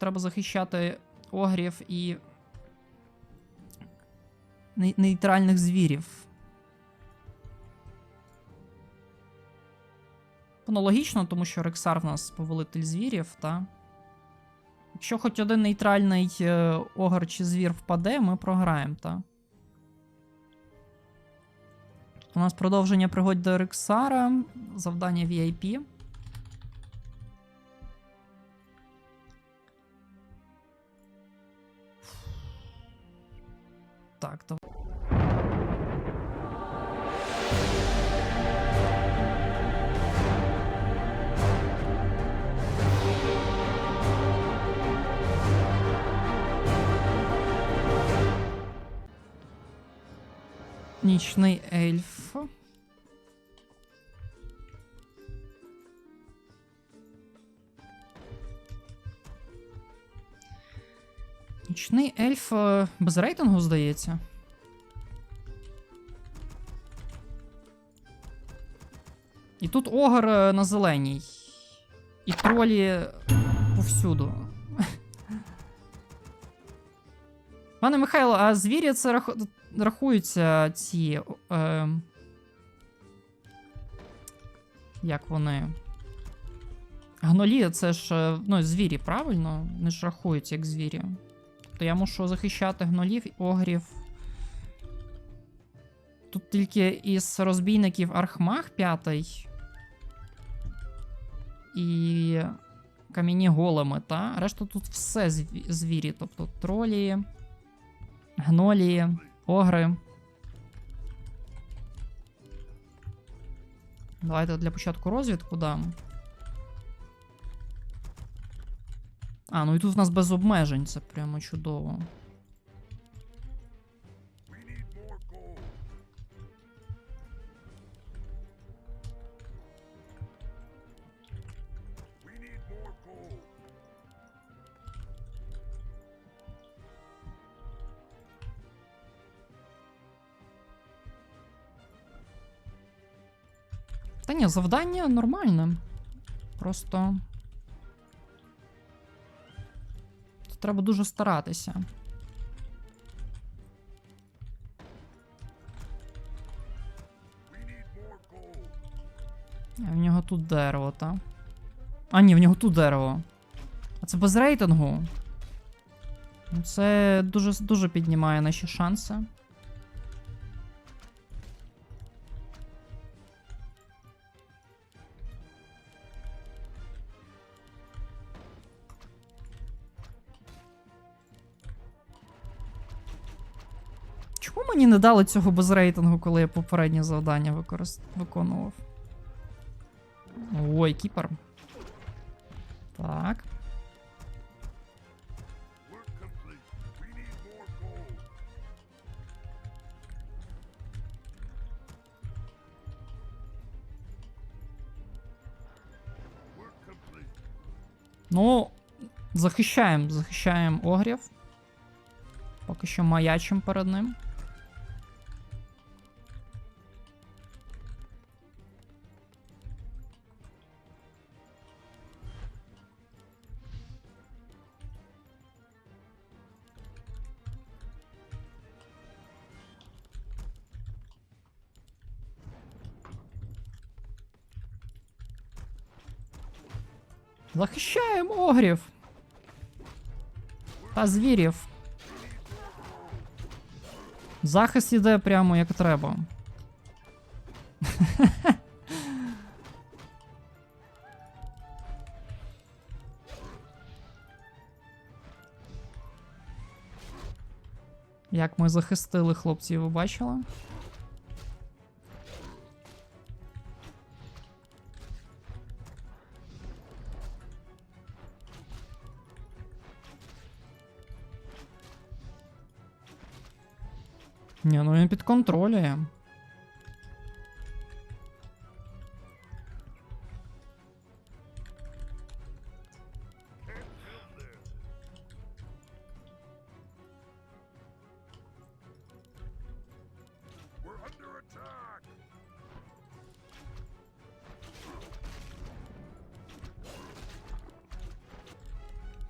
треба захищати огрів і нейтральних звірів. Воно логічно, тому що Рексар в нас повелитель звірів, та. Якщо хоч один нейтральний е, огр чи звір впаде, ми програємо, та. У нас продовження пригод до Рексара, завдання VIP. Нічний ельф. Нічний ельф е, без рейтингу, здається. І тут огр е, на зеленій. І тролі повсюду. Пане Михайло, а звірі це раху... рахуються ці. Е... Як вони? Гнолі це ж е, ну, звірі, правильно? Вони ж рахуються як звірі. Тобто я мушу захищати гнолів, і огрів. Тут тільки із розбійників Архмах п'ятий. І кам'яні големи, та? Решта тут все звірі. Тобто тролі, гнолі, огри. Давайте для початку розвідку дам. А, ну і тут в нас без обмежень, це прямо чудово. Та ні, завдання нормальне. Просто. Треба дуже старатися. А в нього тут дерево, та? А, ні, в нього тут дерево. А це без рейтингу. Це дуже, дуже піднімає наші шанси. Чому мені не дали цього без рейтингу, коли я попереднє завдання використ... виконував? Ой, кіпер. Так. Ну, захищаємо, захищаємо огрів. Поки що маячим перед ним. Захищаємо огрів. Та звірів. Захист іде прямо як треба. Як ми захистили хлопців, ви бачили? Ні, ну він підконтролює.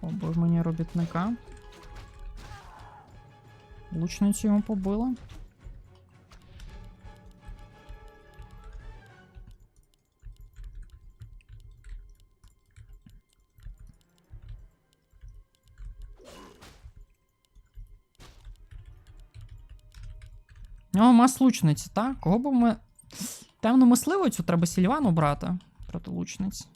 О, Побив мені робітника. Лучницю йому побила. О, мас лучниці, так? Кого б ми. Темну мисливицю треба Сільвану брати проти лучниць.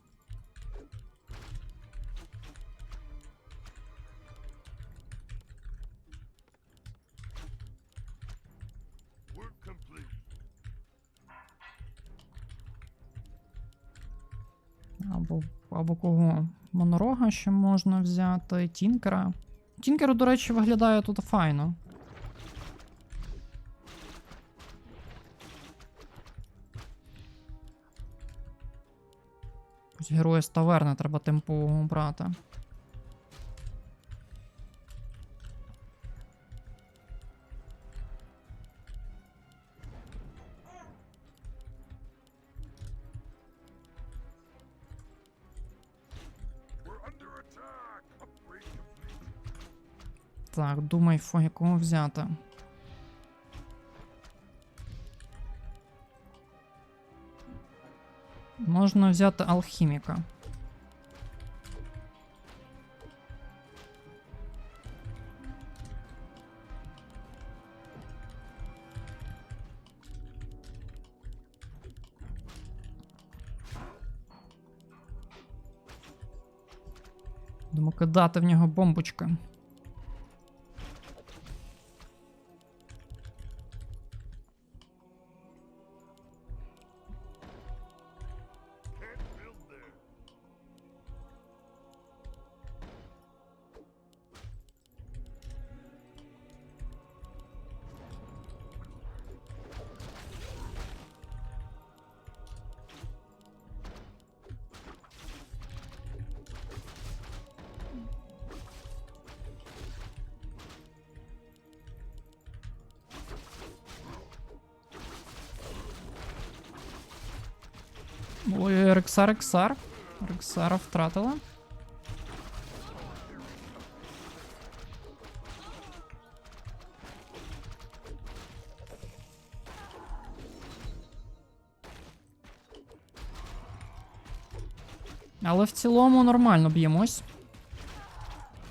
Або, або кого? Монорога ще можна взяти. Тінкера. Тінкер, до речі, виглядає тут файно. Якось Героя з таверни треба темпового брати. Так, думай, фо, якого взяти. Можна взяти алхіміка. Думаю, кидати в нього бомбочки. Ой, Рексар, Рексар. Рексара втратила. Але в цілому нормально б'ємось.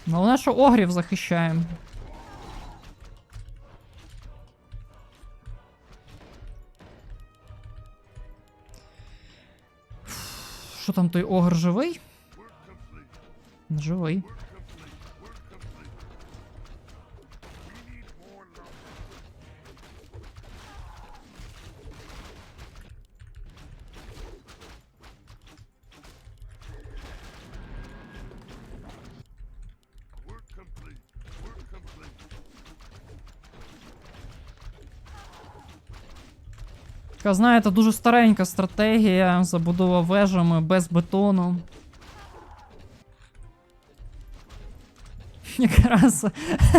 Головне, що огрів захищаємо. Що там той огр живий? Живий. Така, знаєте, дуже старенька стратегія, забудова вежами без бетону. Якраз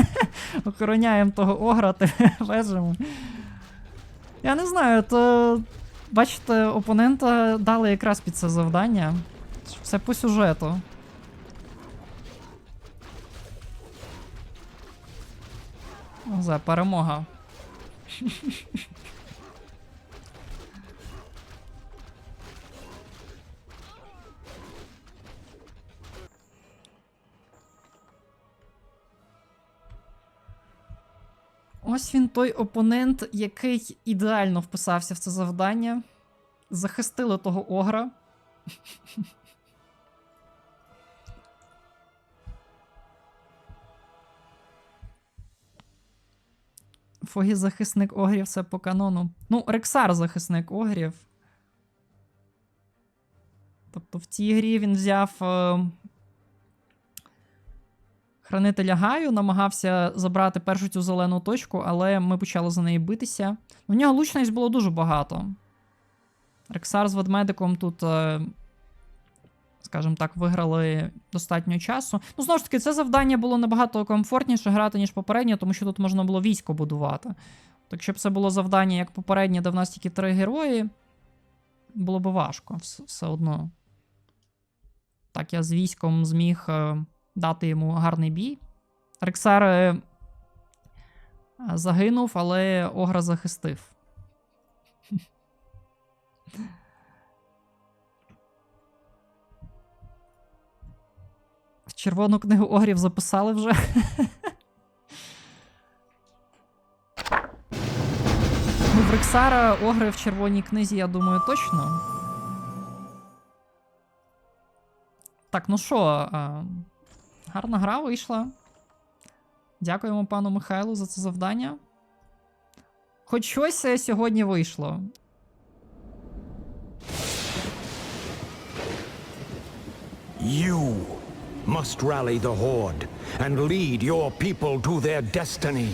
охороняємо того огра тими вежами. Я не знаю, то. Бачите, опонента дали якраз під це завдання. Все по сюжету. За перемога. Ось він той опонент, який ідеально вписався в це завдання. Захистили того огра. Фогі захисник огрів це по канону. Ну, Рексар захисник огрів. Тобто в цій грі він взяв е, хранителя Гаю, намагався забрати першу цю зелену точку, але ми почали за неї битися. В нього лучність було дуже багато. Рексар з ведмедиком тут, е, скажімо так, виграли достатньо часу. Ну, знову ж таки, це завдання було набагато комфортніше грати, ніж попереднє, тому що тут можна було військо будувати. Так, якщо б це було завдання як попереднє, де в нас тільки три герої, було б важко все одно. Так, я з військом зміг е, дати йому гарний бій. Рексар е, загинув, але Огра захистив. Червону книгу Огрів записали вже. Ну, в Рексара Огри в червоній книзі, я думаю, точно. Так, ну що, а, гарна гра вийшла. Дякуємо пану Михайлу за це завдання. Хоч щось е, сьогодні вийшло. You must rally the Horde and lead your people to their destiny.